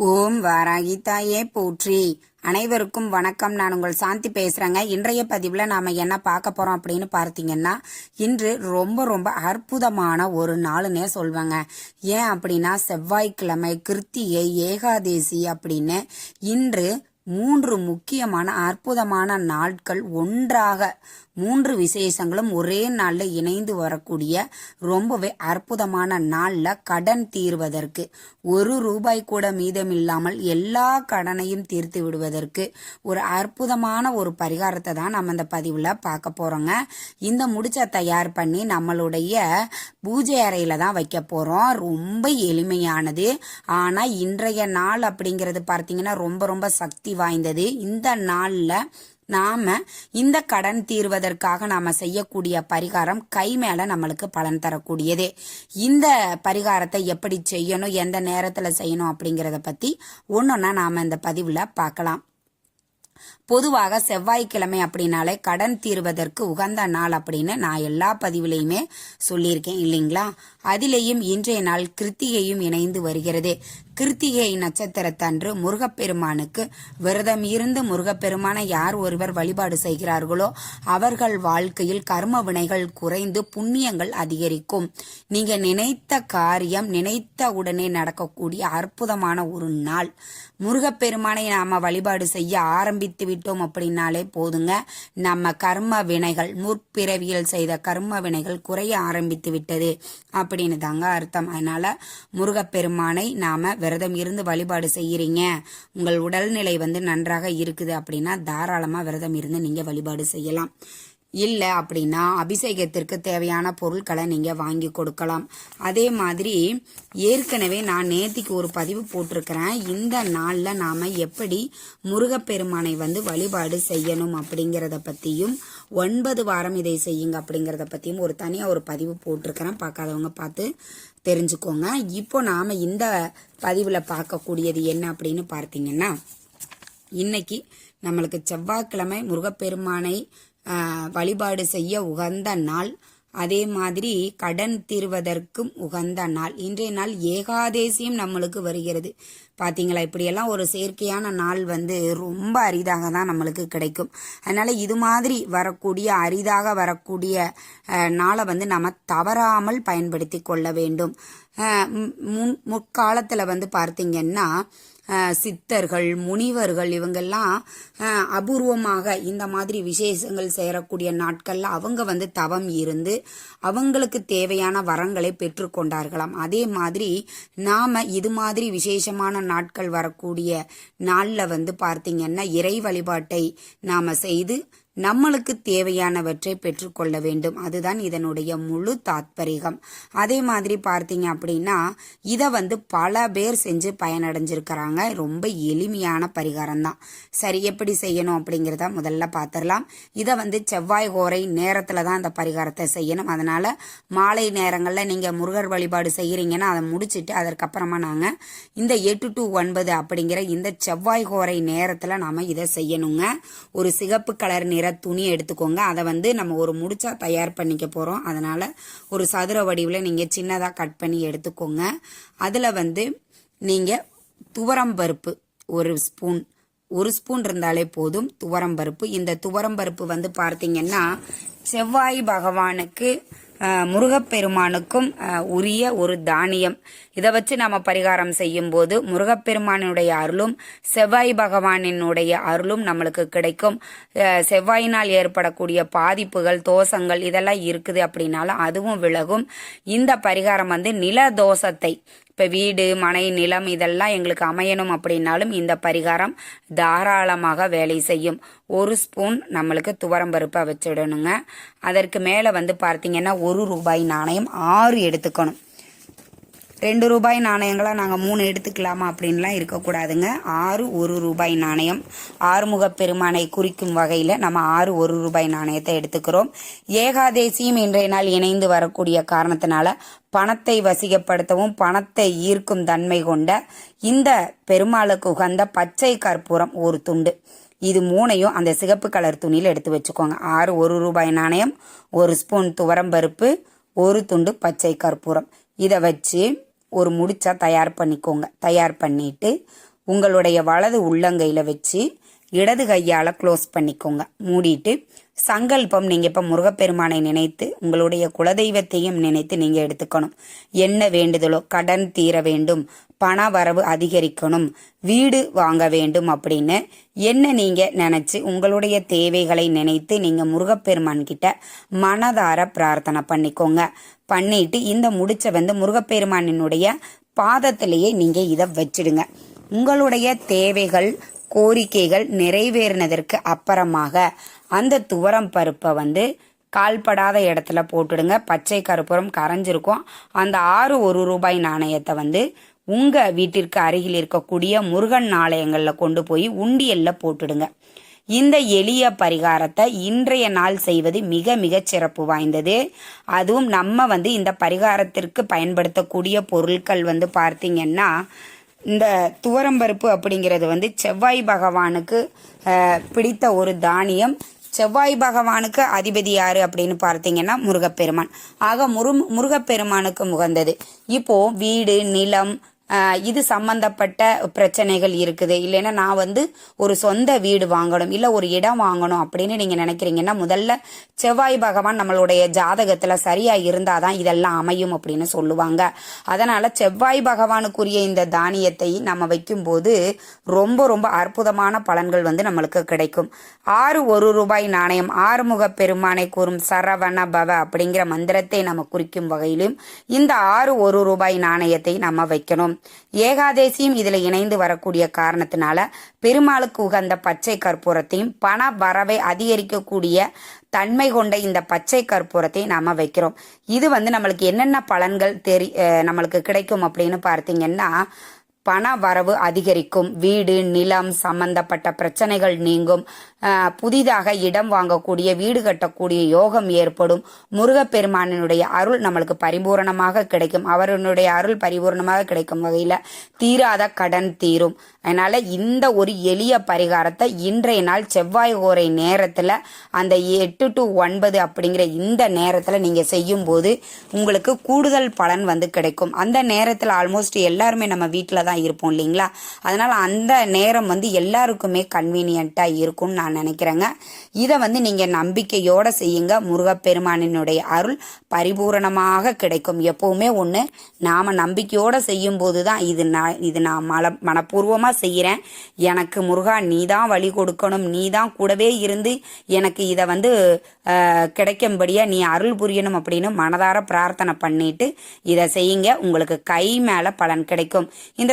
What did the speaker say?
ஓம் வாராகி தாயே போற்றி. அனைவருக்கும் வணக்கம். நான் உங்கள் சாந்தி பேசுறேங்க. இன்றைய பதிவில் நாம என்ன பார்க்க போறோம் அப்படின்னு பார்த்தீங்கன்னா இன்று ரொம்ப ரொம்ப அற்புதமான ஒரு நாளுன்னே சொல்வேங்க. ஏன் அப்படின்னா செவ்வாய்க்கிழமை கிருத்திகை ஏகாதேசி அப்படின்னு இன்று மூன்று முக்கியமான அற்புதமான நாட்கள் ஒன்றாக மூன்று விசேஷங்களும் ஒரே நாளில் இணைந்து வரக்கூடிய ரொம்பவே அற்புதமான நாளில் கடன் தீர்வதற்கு ஒரு ரூபாய் கூட மீதமில்லாமல் எல்லா கடனையும் தீர்த்து விடுவதற்கு ஒரு அற்புதமான ஒரு பரிகாரத்தை தான் நம்ம இந்த பதிவில் பார்க்க போகிறோங்க இந்த முடிச்ச தயார் பண்ணி நம்மளுடைய பூஜை அறையில் தான் வைக்க போகிறோம் ரொம்ப எளிமையானது. ஆனால் இன்றைய நாள் அப்படிங்கிறது பார்த்தீங்கன்னா ரொம்ப ரொம்ப சக்தி வாய்ந்தது. இந்த நாளில் நாம இந்த கடன் தீர்வதற்காக நாம செய்யக்கூடிய பரிகாரம் கை மேல நம்மளுக்கு பலன் தரக்கூடியது. இந்த பரிகாரத்தை எப்படி செய்யணும் எந்த நேரத்துல செய்யணும் அப்படிங்கறத பத்தி ஒன்னொன்னா நாம இந்த பதிவுல பார்க்கலாம் பொதுவாக செவ்வாய்க்கிழமை அப்படின்னாலே கடன் தீர்வதற்கு உகந்த நாள் அப்படின்னு நான் எல்லா பதிவுலையுமே சொல்லியிருக்கேன் இல்லைங்களா? அதிலேயும் இன்றைய நாள் கிருத்திகையும் இணைந்து வருகிறது. கிருத்திகை நட்சத்திரத்தன்று முருகப்பெருமானுக்கு விரதம் இருந்து முருகப்பெருமானை யார் ஒருவர் வழிபாடு செய்கிறார்களோ அவர்கள் வாழ்க்கையில் கர்ம வினைகள் குறைந்து புண்ணியங்கள் அதிகரிக்கும். நீங்க நினைத்த காரியம் நினைத்த உடனே நடக்கக்கூடிய அற்புதமான ஒரு நாள். முருகப்பெருமானை நாம வழிபாடு செய்ய ஆரம்பித்து விட்டோம் அப்படின்னாலே போதுங்க. நம்ம கர்ம வினைகள் முற்பிறவியில் செய்த கர்ம வினைகள் குறைய ஆரம்பித்து விட்டது. அப்படின்னு தாங்க அர்த்தம். அதனால முருகப்பெருமானை நாம விரதம் இருந்து வழிபாடு செய்கிறீங்க உங்கள் உடல்நிலை வந்து நன்றாக இருக்குது அப்படின்னா தாராளமாக விரதம் இருந்து நீங்கள் வழிபாடு செய்யலாம். இல்லை அப்படின்னா அபிஷேகத்திற்கு தேவையான பொருட்களை நீங்கள் வாங்கி கொடுக்கலாம். அதே மாதிரி ஏற்கனவே நான் நேத்திக்கு ஒரு பதிவு போட்டிருக்கிறேன். இந்த நாளில் நாம் எப்படி முருகப்பெருமானை வந்து வழிபாடு செய்யணும் அப்படிங்கிறத பற்றியும் ஒன்பது வாரம் இதை செய்யுங்க அப்படிங்கிறத பற்றியும் ஒரு தனியாக ஒரு பதிவு போட்டிருக்கிறேன். பார்க்காதவங்க பார்த்து தெரிஞ்சுக்கோங்க. இப்போ நாம் இந்த பதிவில் பார்க்கக்கூடியது என்ன அப்படின்னு பார்த்தீங்கன்னா இன்னைக்கு நம்மளுக்கு செவ்வாய்க்கிழமை முருகப்பெருமானை வழிபாடு செய்ய உகந்த நாள். அதே மாதிரி கடன் தீர்வதற்கும் உகந்த நாள். இன்றைய நாள் ஏகாதேசியும் நம்மளுக்கு வருகிறது. பார்த்தீங்களா இப்படியெல்லாம் ஒரு செயற்கையான நாள் வந்து ரொம்ப அரிதாக தான் நம்மளுக்கு கிடைக்கும். அதனால் இது மாதிரி வரக்கூடிய அரிதாக வரக்கூடிய நாளை வந்து நம்ம தவறாமல் பயன்படுத்தி கொள்ள வேண்டும். முன் முற்காலத்தில் வந்து பார்த்திங்கன்னா சித்தர்கள் முனிவர்கள் இவங்கெல்லாம் அபூர்வமாக இந்த மாதிரி விசேஷங்கள் சேரக்கூடிய நாட்களில் அவங்க வந்து தவம் இருந்து அவங்களுக்கு தேவையான வரங்களை பெற்றுக்கொண்டார்களாம் அதே மாதிரி நாம் இது மாதிரி விசேஷமான நாட்கள் வரக்கூடிய நாளில் வந்து பார்த்திங்கன்னா இறை வழிபாட்டை நாம் செய்து நம்மளுக்கு தேவையானவற்றை பெற்றுக்கொள்ள வேண்டும். அதுதான் இதனுடைய முழு தாத்பரிகம். அதே மாதிரி பார்த்தீங்க அப்படின்னா இதை வந்து பல பேர் செஞ்சு பயனடைஞ்சிருக்கிறாங்க. ரொம்ப எளிமையான பரிகாரம் தான் சரி எப்படி செய்யணும் அப்படிங்கிறத முதல்ல பார்த்துடலாம். இதை வந்து செவ்வாய் கோரை நேரத்தில் தான் அந்த பரிகாரத்தை செய்யணும். அதனால் மாலை நேரங்களில் நீங்கள் முருகர் வழிபாடு செய்கிறீங்கன்னா அதை முடிச்சுட்டு அதற்கப்புறமா நாங்கள் இந்த எட்டு டு ஒன்பது அப்படிங்கிற இந்த செவ்வாய் கோரை நேரத்தில் நாம் இதை செய்யணுங்க. ஒரு சிகப்பு கலர் நிற துணி எடுத்துக்கோங்க. அதை வந்து நம்ம ஒரு முடிச்சா தயார் பண்ணிக்க போகிறோம் அதனால் ஒரு சதுர வடிவில் நீங்கள் சின்னதாக கட் பண்ணி எடுத்துக்கோங்க. அதில் வந்து நீங்கள் துவரம் பருப்பு ஒரு ஸ்பூன். ஒரு ஸ்பூன் இருந்தாலே போதும் துவரம் பருப்பு. இந்த துவரம் பருப்பு வந்து பார்த்தீங்கன்னா செவ்வாய் பகவானுக்கு முருகப்பெருமானுக்கும் உரிய ஒரு தானியம். இதை வச்சு நாம் பரிகாரம் செய்யும் போது முருகப்பெருமானுடைய அருளும் செவ்வாய் பகவானினுடைய அருளும் நம்மளுக்கு கிடைக்கும். செவ்வாயினால் ஏற்படக்கூடிய பாதிப்புகள் தோஷங்கள் இதெல்லாம் இருக்குது அப்படின்னாலும் அதுவும் விலகும். இந்த பரிகாரம் வந்து நில தோஷத்தை இப்போ வீடு மனை நிலம் இதெல்லாம் எங்களுக்கு அமையணும் அப்படின்னாலும் இந்த பரிகாரம் தாராளமாக வேலை செய்யும். ஒரு ஸ்பூன் நம்மளுக்கு துவரம்பருப்பை வச்சிடணுங்க. அதற்கு மேலே வந்து பார்த்தீங்கன்னா ஒரு ரூபாய் நாணயம் ஆறு எடுத்துக்கணும். ரெண்டு ரூபாய் நாணயங்களாக நாங்கள் மூணு எடுத்துக்கலாமா அப்படின்லாம் இருக்கக்கூடாதுங்க. ஆறு ஒரு ரூபாய் நாணயம். ஆறுமுக பெருமானை குறிக்கும் வகையில் நம்ம ஆறு ஒரு ரூபாய் நாணயத்தை எடுத்துக்கிறோம். ஏகாதேசியும் இன்றைய நாள் இணைந்து வரக்கூடிய காரணத்தினால பணத்தை வசிகப்படுத்தவும் பணத்தை ஈர்க்கும் தன்மை கொண்ட இந்த பெருமாளுக்கு உகந்த பச்சை கற்பூரம் ஒரு துண்டு. இது மூணையும் அந்த சிகப்பு கலர் துணியில் எடுத்து வச்சுக்கோங்க. ஆறு ஒரு ரூபாய் நாணயம் ஒரு ஸ்பூன் துவரம்பருப்பு ஒரு துண்டு பச்சை கற்பூரம். இதை வச்சு ஒரு முடிச்சா தயார் பண்ணிக்கோங்க. தயார் பண்ணிட்டு உங்களுடைய வலது உள்ளங்கையில் வச்சு இடது கையால் க்ளோஸ் பண்ணிக்கோங்க. மூடிட்டு சங்கல்பம் நீங்கள் இப்போ முருகப்பெருமானை நினைத்து உங்களுடைய குலதெய்வத்தையும் நினைத்து நீங்கள் எடுத்துக்கணும். என்ன வேண்டுதலோ கடன் தீர வேண்டும் பண வரவு அதிகரிக்கணும் வீடு வாங்க வேண்டும் அப்படின்னு என்ன நீங்கள் நினச்சி உங்களுடைய தேவைகளை நினைத்து நீங்கள் முருகப்பெருமான் கிட்ட மனதார பிரார்த்தனை பண்ணிக்கோங்க. பண்ணிட்டு இந்த முடிச்ச வந்து முருகப்பெருமானினுடைய பாதத்திலேயே நீங்கள் இதை வச்சிடுங்க. உங்களுடைய தேவைகள் கோரிக்கைகள் நிறைவேறினதற்கு அப்புறமாக அந்த துவரம் பருப்பை வந்து கால்படாத இடத்துல போட்டுடுங்க. பச்சை கருப்புறம் கரைஞ்சிருக்கும். அந்த ஆறு ஒரு ரூபாய் நாணயத்தை வந்து உங்கள் வீட்டிற்கு அருகில் இருக்கக்கூடிய முருகன் ஆலயங்களில் கொண்டு போய் உண்டியலில் போட்டுடுங்க. இந்த எளிய பரிகாரத்தை இன்றைய நாள் செய்வது மிக மிக சிறப்பு வாய்ந்தது. அதுவும் நம்ம வந்து இந்த பரிகாரத்திற்கு பயன்படுத்தக்கூடிய பொருட்கள் வந்து பார்த்திங்கன்னா இந்த துவரம்பருப்பு அப்படிங்கிறது வந்து செவ்வாய் பகவானுக்கு பிடித்த ஒரு தானியம். செவ்வாய் பகவானுக்கு அதிபதி யாரு அப்படின்னு பார்த்தீங்கன்னா முருகப்பெருமான். ஆக முரு முருகப்பெருமானுக்கு முகந்தது இப்போ வீடு நிலம் இது சம்பந்தப்பட்ட பிரச்சனைகள் இருக்குது. இல்லைன்னா நான் வந்து ஒரு சொந்த வீடு வாங்கணும் இல்லை ஒரு இடம் வாங்கணும் அப்படின்னு நீங்கள் நினைக்கிறீங்கன்னா முதல்ல செவ்வாய் பகவான் நம்மளுடைய ஜாதகத்தில் சரியாக இருந்தால் தான் இதெல்லாம் அமையும் அப்படின்னு சொல்லுவாங்க. அதனால் செவ்வாய் பகவானுக்குரிய இந்த தானியத்தை நம்ம வைக்கும்போது ரொம்ப ரொம்ப அற்புதமான பலன்கள் வந்து நம்மளுக்கு கிடைக்கும். ஆறு ஒரு ரூபாய் நாணயம் ஆறுமுக பெருமானை கூறும் சரவண பவ அப்படிங்கிற மந்திரத்தை நம்ம குறிக்கும் வகையிலும் இந்த ஆறு ஒரு ரூபாய் நாணயத்தை நம்ம வைக்கணும். ஏகாதேசியும் இதில் இணைந்து வரக்கூடிய காரணத்தினால பெருமாளுக்கு உகந்த பச்சை கற்பூரத்தையும் பண வரவை அதிகரிக்கக்கூடிய தன்மை கொண்ட இந்த பச்சை கற்பூரத்தை நாம வைக்கிறோம். இது வந்து நம்மளுக்கு என்னென்ன பலன்கள் தெரி நம்மளுக்கு கிடைக்கும் அப்படின்னு பார்த்தீங்கன்னா பண வரவு அதிகரிக்கும். வீடு நிலம் சம்பந்தப்பட்ட பிரச்சனைகள் நீங்கும். புதிதாக இடம் வாங்கக்கூடிய வீடு கட்டக்கூடிய யோகம் ஏற்படும். முருகப்பெருமானினுடைய அருள் நம்மளுக்கு பரிபூரணமாக கிடைக்கும். அவருடைய அருள் பரிபூரணமாக கிடைக்கும் வகையில் தீராத கடன் தீரும். அதனால இந்த ஒரு எளிய பரிகாரத்தை இன்றைய நாள் செவ்வாய் ஓரை நேரத்தில் அந்த எட்டு டு ஒன்பது அப்படிங்கிற இந்த நேரத்தில் நீங்கள் செய்யும்போது உங்களுக்கு கூடுதல் பலன் வந்து கிடைக்கும். அந்த நேரத்தில் ஆல்மோஸ்ட் எல்லாருமே நம்ம வீட்டில் தான் இருப்போம் இல்லைங்களா? அதனால் அந்த நேரம் வந்து எல்லாருக்குமே கன்வீனியண்ட்டாக இருக்கும்னு நான் நினைக்கிறேங்க. இதை வந்து நீங்கள் நம்பிக்கையோடு செய்யுங்க. முருகப்பெருமானினுடைய அருள் பரிபூரணமாக கிடைக்கும். எப்போவுமே ஒன்று நாம் நம்பிக்கையோடு செய்யும்போது தான் இது நான் இது நான் மல மனப்பூர்வமாக செய்கிறேன் எனக்கு முருகா நீ தான் வழி கொடுக்கணும். நீ தான் கூடவே இருந்து எனக்கு இதை வந்து கிடைக்கும்படியாக நீ அருள் புரியணும் அப்படின்னு மனதார பிரார்த்தனை பண்ணிட்டு இதை செய்யுங்க. உங்களுக்கு கை மேலே பலன் கிடைக்கும். இந்த